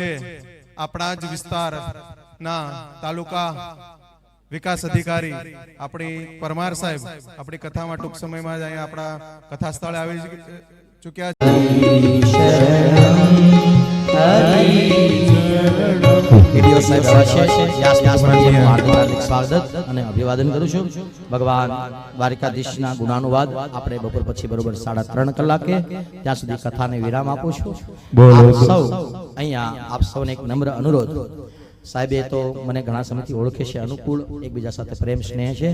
વચ્ચે આપણા જ વિસ્તાર ના તાલુકા વિકાસ અધિકારી આપણી પરમાર સાહેબ આપણી કથામાં ટૂંક સમયમાં જ અહીંયા આપણા કથા સ્થળે આવી ચૂક્યા છે. અને અભિવાદન કરું છું. ભગવાન દ્વારિકાધીશના ગુણાનુવાદ આપણે બપોર પછી બરોબર સાડા ત્રણ કલાકે ત્યાં સુધી કથાને વિરામ આપું છું. સૌ અહીંયા આપ સૌને એક નમ્ર અનુરોધ. સાહેબે તો મને ઘણા સમયથી ઓળખે છે, અનુકૂળ, એકબીજા સાથે પ્રેમ, સ્નેહ છે.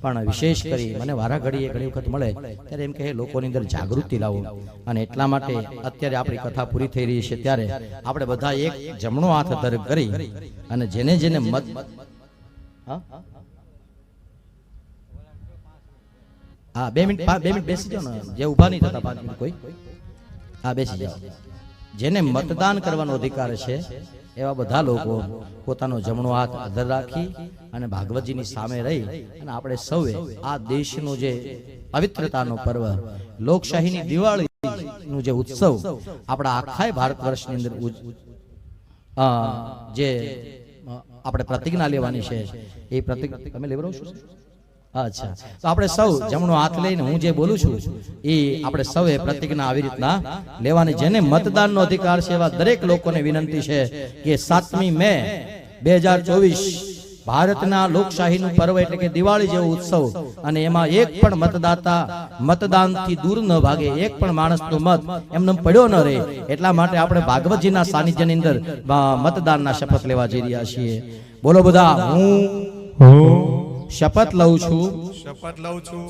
પણ વિશેષ કરી મને વારા ઘડીએ ઘણી વખત મળે, ત્યારે એમ કહે, લોકોની અંદર જાગૃતિ લાવો. અને એટલા માટે અત્યારે આપણી કથા પૂરી થઈ રહી છે, ત્યારે આપણે બધા એક જમણો હાથ તરફ કરી અને જેને જેને મત હા? બે મિનિટ બે મિનિટ બેસી જાઓ ને, જે ઊભા નહીં થતા કોઈ. હા, બેસી જાઓ. જેને મતદાન કરવાનો અધિકાર છે, એવા બધા લોકો પોતાનો જમણો હાથ આદર રાખી અને ભાગવતજીની સામે રહી અને આપણે સૌએ આ દેશનું જે પવિત્રતાનો પર્વ, લોકશાહીની દિવાળી નું જે ઉત્સવ આપણા આખા ભારત વર્ષની અંદર જે આપણે પ્રતિજ્ઞા લેવાની છે, એ પ્રતિજ્ઞા તમે લેવડાવો છો અચ્છા. તો આપણે સૌ જમણો હાથ લઈને હું જે બોલું છું, એ આપણે સૌએ પ્રતિજ્ઞા આવી રીતના લેવાની. જેને મતદાનનો અધિકાર છે એવા દરેક લોકોને વિનંતી છે કે સાતમી મે બે હજાર ચોવીસ ભારતના લોકશાહીનું પર્વ એટલે કે દિવાળી જેવો ઉત્સવ અને એમાં એક પણ મતદાતા મતદાનથી દૂર ન ભાગે, એક પણ માણસનો મત એમને પડ્યો ન રહે, એટલા માટે આપણે ભાગવતજીના સાનિધ્યની અંદર મતદાનના શપથ લેવા જઈ રહ્યા છીએ. બોલો બધા હું શપથ લઉં છું. શપથ લઉં છું.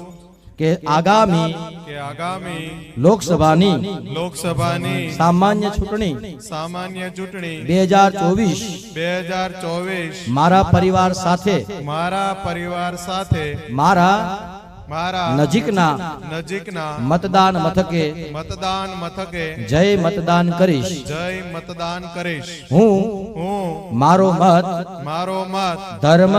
કે આગામી કે આગામી લોકસભાની લોકસભાની સામાન્ય ચૂંટણી સામાન્ય ચૂંટણી બે હજાર ચોવીસ બે હજાર ચોવીસ મારા પરિવાર સાથે મારા પરિવાર સાથે મારા મારા નજીકના નજીકના મતદાન મથકે મતદાન મથકે જય મતદાન કરીશ. જય મતદાન કરીશ. હું હું મારો મત મારો મત ધર્મ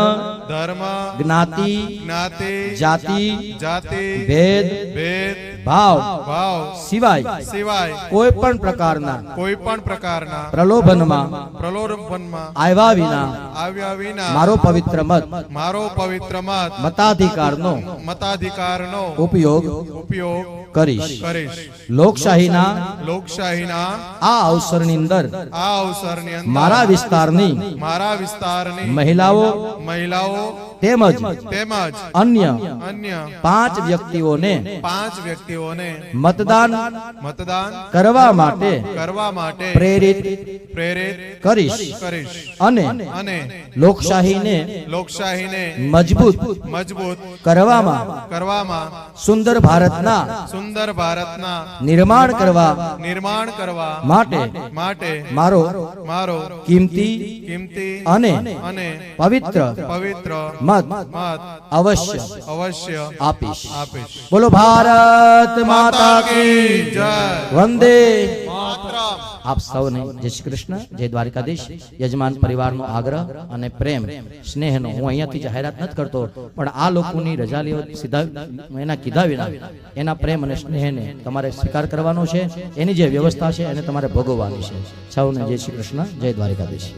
ધર્મ જ્ઞાતિ જ્ઞાતિ જાતિ જાતિ ભેદ ભેદ ભાવ ભાવ સિવાય સિવાય કોઈ પણ પ્રકારના કોઈ પણ પ્રકારના પ્રલોભનમાં પ્રલોભનમાં આવ્યા વિના આવ્યા વિના મારો પવિત્ર મત મારો પવિત્ર મત મતાધિકારનો મતાધિકારનો ઉપયોગ ઉપયોગ કરીશ. કરીશ. લોકશાહીના લોકશાહીના આ અવસરની અંદર આ અવસરની અંદર મારા વિસ્તારની મારા વિસ્તારની મહિલાઓ મહિલાઓ તેમજ તેમજ અન્ય અન્ય પાંચ વ્યક્તિઓને પાંચ વ્યક્તિઓને મતદાન મતદાન કરવા માટે કરવા માટે પ્રેરિત પ્રેરિત કરીશ કરીશ. અને અને લોકશાહીને લોકશાહીને મજબૂત મજબૂત કરવામાં કરવામાં સુંદર ભારતના સુંદર ભારતના નિર્માણ કરવા નિર્માણ કરવા માટે માટે મારો મારો કિંમતી કિંમતી અને અને પવિત્ર પવિત્ર મત અવશ્ય અવશ્ય આપીશ. આપીશ. બોલો ભારત માતા કી જય. વંદે. આપ સૌને જય શ્રી કૃષ્ણ જય દ્વારકાધીશ. યજમાન પરિવારનો આગ્રહ અને પ્રેમ સ્નેહનો હું અહીંયાથી જાહેરાત નથી કરતો પણ આ લોકોની રજા લેવા સીધા એના કીધા વિના એના પ્રેમ અને સ્નેહને તમારે સ્વીકાર કરવાનો છે. એની જે વ્યવસ્થા છે એને તમારે ભોગવવાની છે. સૌને જય શ્રી કૃષ્ણ જય દ્વારકાધીશ.